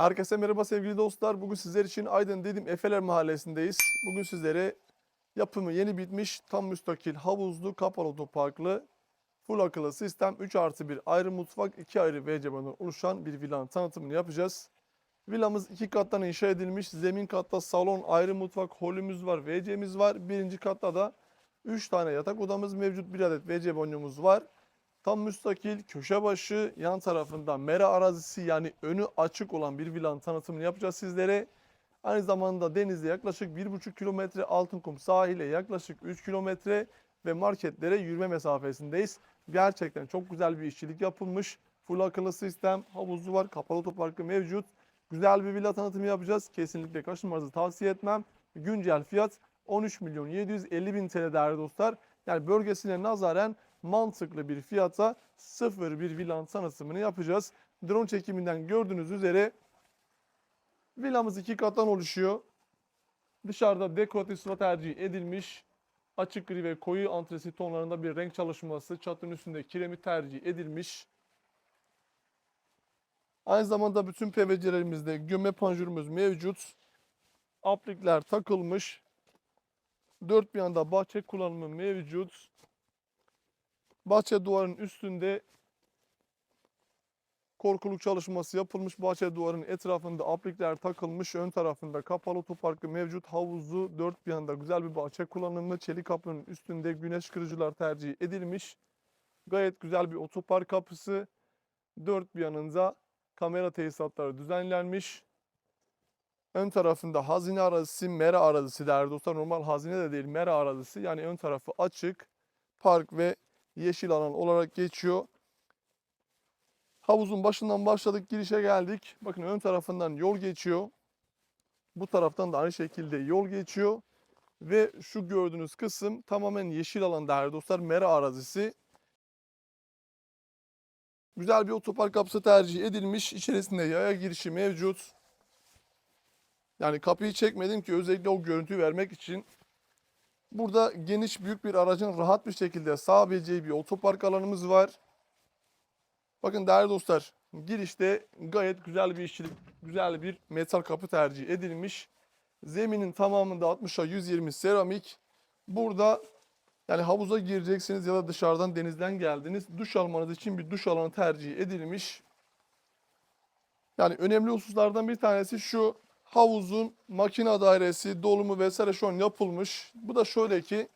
Herkese merhaba sevgili dostlar. Bugün sizler için Aydın Dedim Efeler Mahallesi'ndeyiz. Bugün sizlere yapımı yeni bitmiş tam müstakil havuzlu kapalı otoparklı full akıllı sistem 3 artı 1 ayrı mutfak 2 ayrı banyo oluşan bir villanın tanıtımını yapacağız. Villamız iki kattan inşa edilmiş. Zemin katta salon, ayrı mutfak, holümüz var, WC'miz var. Birinci katta da 3 tane yatak odamız mevcut. Bir adet WC banyomuz var. Tam müstakil, köşe başı, yan tarafında mera arazisi yani önü açık olan bir villanın tanıtımını yapacağız sizlere. Aynı zamanda denizde yaklaşık 1,5 kilometre, Altınkum sahile yaklaşık 3 kilometre ve marketlere yürüme mesafesindeyiz. Gerçekten çok güzel bir işçilik yapılmış. Full akıllı sistem, havuzu var, kapalı otoparkı mevcut. Güzel bir villa tanıtımı yapacağız. Kesinlikle kaçırmanızı tavsiye etmem. Güncel fiyat 13 milyon 750 bin TL değerli dostlar. Yani bölgesine nazaren mantıklı bir fiyata sıfır bir villanın tanıtımını yapacağız. Drone çekiminden gördüğünüz üzere villamız iki kattan oluşuyor. Dışarıda dekoratif sıva tercih edilmiş. Açık gri ve koyu antresit tonlarında bir renk çalışması. Çatının üstünde kiremit tercih edilmiş. Aynı zamanda bütün PVC'lerimizde gömme panjurumuz mevcut. Aplikler takılmış. Dört bir yanda bahçe kullanımı mevcut. Bahçe duvarının üstünde korkuluk çalışması yapılmış. Bahçe duvarının etrafında aplikler takılmış. Ön tarafında kapalı otoparkı mevcut. Havuzu dört bir yanda güzel bir bahçe kullanımı. Çelik kapının üstünde güneş kırıcılar tercih edilmiş. Gayet güzel bir otopark kapısı. Dört bir yanında kamera tesisatları düzenlenmiş. Ön tarafında hazine arazisi, mera arazisi dostlar. Normal hazine de değil, mera arazisi. Yani ön tarafı açık, park ve yeşil alan olarak geçiyor. Havuzun başından başladık, girişe geldik. Bakın ön tarafından yol geçiyor. Bu taraftan da aynı şekilde yol geçiyor. Ve şu gördüğünüz kısım tamamen yeşil alan değerli dostlar. Mera arazisi. Güzel bir otopark kapısı tercih edilmiş. İçerisinde yaya girişi mevcut. Yani kapıyı çekmedim ki özellikle o görüntüyü vermek için. Burada geniş büyük bir aracın rahat bir şekilde sığabileceği bir otopark alanımız var. Bakın değerli dostlar girişte gayet güzel bir işçilik, güzel bir metal kapı tercih edilmiş. Zeminin tamamında 60'a 120 seramik. Burada yani havuza gireceksiniz ya da dışarıdan denizden geldiniz. Duş almanız için bir duş alanı tercih edilmiş. Yani önemli hususlardan bir tanesi şu havuzun makine dairesi, dolumu vesaire şu an yapılmış. Bu da şöyle ki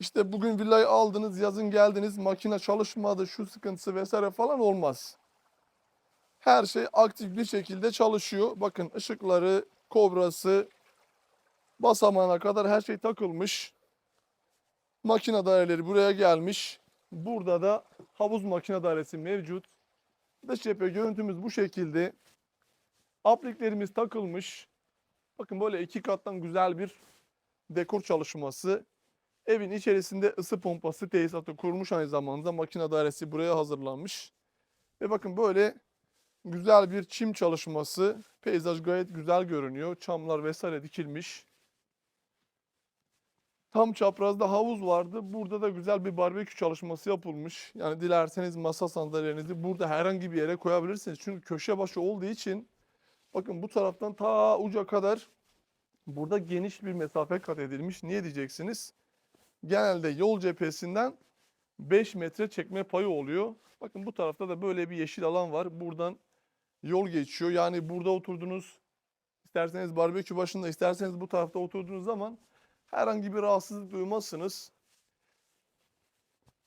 işte bugün villayı aldınız, yazın geldiniz, makine çalışmadı, şu sıkıntısı vesaire falan olmaz. Her şey aktif bir şekilde çalışıyor. Bakın ışıkları, kobrası, basamağına kadar her şey takılmış. Makine daireleri buraya gelmiş. Burada da havuz makine dairesi mevcut. Dış cephe görüntümüz bu şekilde. Apliklerimiz takılmış. Bakın böyle iki kattan güzel bir dekor çalışması. Evin içerisinde ısı pompası tesisatı kurmuş aynı zamanda. Makine dairesi buraya hazırlanmış. Ve bakın böyle güzel bir çim çalışması. Peyzaj gayet güzel görünüyor. Çamlar vesaire dikilmiş. Tam çaprazda havuz vardı. Burada da güzel bir barbekü çalışması yapılmış. Yani dilerseniz masa sandalyelerinizi burada herhangi bir yere koyabilirsiniz. Çünkü köşe başı olduğu için bakın bu taraftan ta uca kadar burada geniş bir mesafe kat edilmiş. Niye diyeceksiniz? Genelde yol cephesinden 5 metre çekme payı oluyor. Bakın bu tarafta da böyle bir yeşil alan var. Buradan yol geçiyor. Yani burada oturdunuz, isterseniz barbekü başında, isterseniz bu tarafta oturduğunuz zaman herhangi bir rahatsızlık duymazsınız.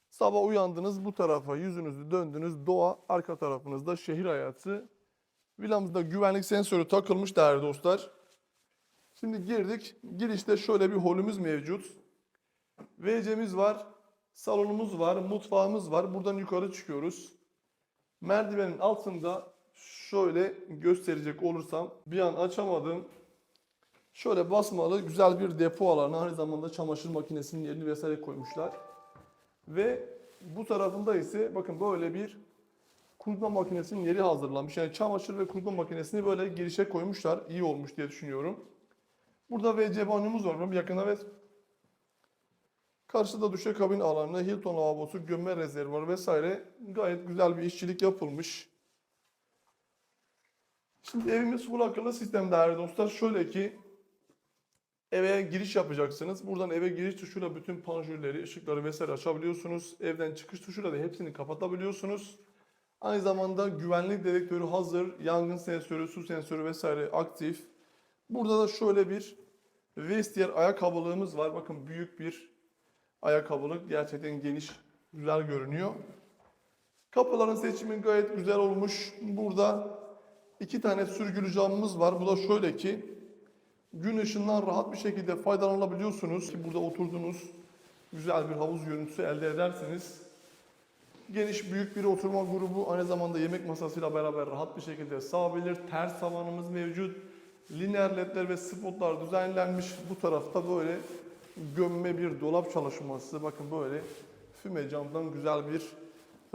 Sabah uyandınız bu tarafa yüzünüzü döndünüz. Doğa arka tarafınızda şehir hayatı. Villamızda güvenlik sensörü takılmış değerli dostlar. Şimdi girdik. Girişte şöyle bir holümüz mevcut. WC'miz var. Salonumuz var. Mutfağımız var. Buradan yukarı çıkıyoruz. Merdivenin altında şöyle gösterecek olursam bir an açamadım. Şöyle basmalı güzel bir depo alanı. Aynı zamanda çamaşır makinesinin yerini vesaire koymuşlar. Ve bu tarafında ise bakın böyle bir kurutma makinesinin yeri hazırlanmış. Yani çamaşır ve kurutma makinesini böyle girişe koymuşlar. İyi olmuş diye düşünüyorum. Burada WC banyomuz var. Yakına ve karşıda duşakabin alanı, Hilton lavabosu, gömme rezervuarı vesaire gayet güzel bir işçilik yapılmış. Şimdi evimiz full akıllı sistem değerli dostlar. Şöyle ki eve giriş yapacaksınız. Buradan eve giriş tuşuyla bütün panjurleri, ışıkları vesaire açabiliyorsunuz. Evden çıkış tuşuyla da hepsini kapatabiliyorsunuz. Aynı zamanda güvenlik dedektörü hazır. Yangın sensörü, su sensörü vesaire aktif. Burada da şöyle bir Vestier ayakkabılığımız var. Bakın büyük bir ayakkabılık. Gerçekten geniş, güzel görünüyor. Kapıların seçimi gayet güzel olmuş. Burada iki tane sürgülü camımız var. Bu da şöyle ki gün ışığından rahat bir şekilde faydalanabiliyorsunuz. Burada oturduğunuz güzel bir havuz görüntüsü elde ederseniz geniş büyük bir oturma grubu aynı zamanda yemek masasıyla beraber rahat bir şekilde sığabilir. Ters tavanımız mevcut. Lineer ledler ve spotlar düzenlenmiş. Bu tarafta böyle gömme bir dolap çalışması. Bakın böyle füme camdan güzel bir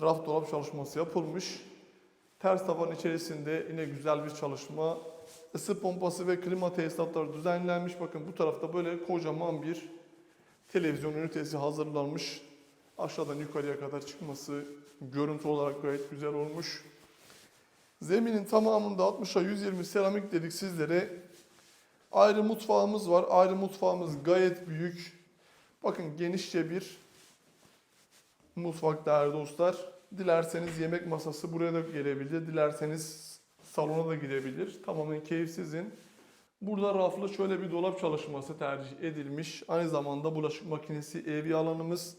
raf dolap çalışması yapılmış. Ters tavan içerisinde yine güzel bir çalışma. Isı pompası ve klima tesisatları düzenlenmiş. Bakın bu tarafta böyle kocaman bir televizyon ünitesi hazırlanmış. Aşağıdan yukarıya kadar çıkması görüntü olarak gayet güzel olmuş. Zeminin tamamında 60'a 120 seramik dedik sizlere. Ayrı mutfağımız var. Ayrı mutfağımız gayet büyük. Bakın genişçe bir mutfak değerli dostlar. Dilerseniz yemek masası buraya da gelebilir. Dilerseniz salona da gidebilir. Tamamen keyif sizin. Burada raflı şöyle bir dolap çalışması tercih edilmiş. Aynı zamanda bulaşık makinesi, evi alanımız.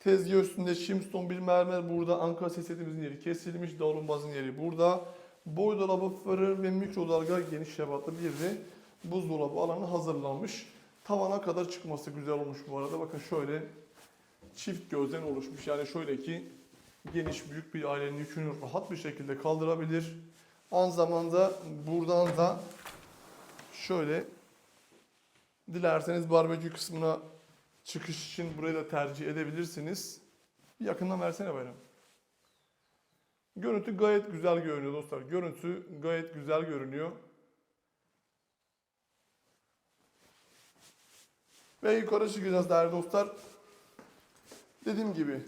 Tezgah üstünde Shimstone bir mermer burada. Ankara sesetimizin yeri kesilmiş. Davlumbazın yeri burada. Boy dolabı, fırın ve mikrodalga geniş şebatlı bir de buzdolabı alanı hazırlanmış. Tavana kadar çıkması güzel olmuş bu arada. Bakın şöyle çift gözden oluşmuş. Yani şöyle ki geniş büyük bir ailenin yükünü rahat bir şekilde kaldırabilir. Aynı zamanda buradan da şöyle dilerseniz barbekü kısmına çıkış için burayı da tercih edebilirsiniz. Bir yakından versene bayram. Görüntü gayet güzel görünüyor dostlar. Görüntü gayet güzel görünüyor. Ve yukarı çıkacağız değerli dostlar. Dediğim gibi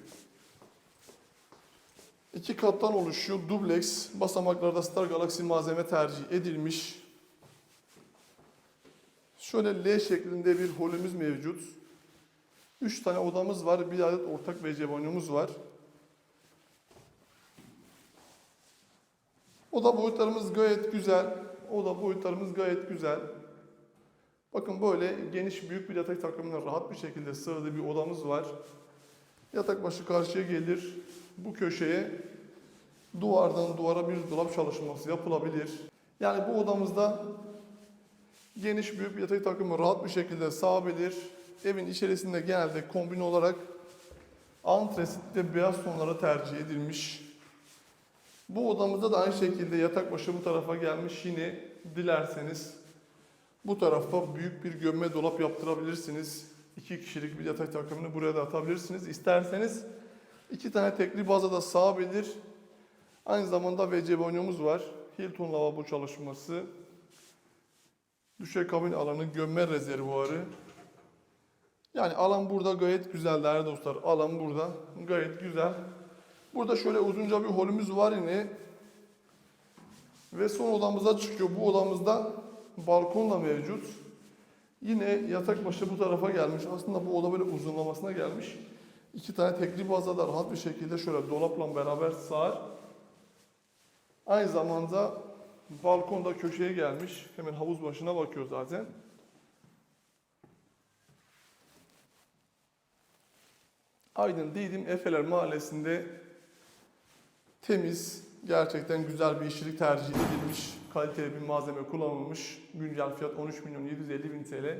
iki kattan oluşuyor. Dubleks basamaklarda Star Galaxy malzeme tercih edilmiş. Şöyle L şeklinde bir holümüz mevcut. 3 tane odamız var. Bir adet ortak WC var. Oda boyutlarımız gayet güzel. Oda boyutlarımız gayet güzel. Bakın böyle geniş büyük bir yatak takımına rahat bir şekilde sığdığı bir odamız var. Yatak başı karşıya gelir. Bu köşeye duvardan duvara bir dolap çalışması yapılabilir. Yani bu odamızda geniş büyük bir yatak takımı rahat bir şekilde sığabilir. Evin içerisinde genelde kombin olarak antresit ve beyaz tonlara tercih edilmiş. Bu odamızda da aynı şekilde yatak başı bu tarafa gelmiş. Yine dilerseniz bu tarafa büyük bir gömme dolap yaptırabilirsiniz. İki kişilik bir yatak takımını buraya da atabilirsiniz. İsterseniz iki tane tekli baza da sığabilir. Aynı zamanda WC banyomuz var. Hilton lavabo çalışması. Düşey alanı, gömme rezervuarı. Yani alan burada gayet güzel değerli dostlar. Alan burada gayet güzel. Burada şöyle uzunca bir holümüz var yine. Ve son odamıza çıkıyor. Bu odamızda balkonla mevcut. Yine yatak başı bu tarafa gelmiş. Aslında bu oda böyle uzunlamasına gelmiş. İki tane tekli baza da rahat bir şekilde şöyle dolapla beraber sığar. Aynı zamanda balkonda köşeye gelmiş. Hemen havuz başına bakıyor zaten. Aydın Didim Efeler Mahallesi'nde temiz, gerçekten güzel bir işçilik tercih edilmiş, kaliteli bir malzeme kullanılmış. Güncel fiyat 13 milyon 750 bin TL.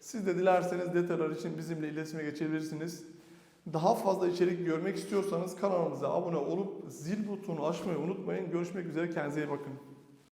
Siz de dilerseniz detaylar için bizimle iletişime geçebilirsiniz. Daha fazla içerik görmek istiyorsanız kanalımıza abone olup zil butonunu açmayı unutmayın. Görüşmek üzere, kendinize iyi bakın.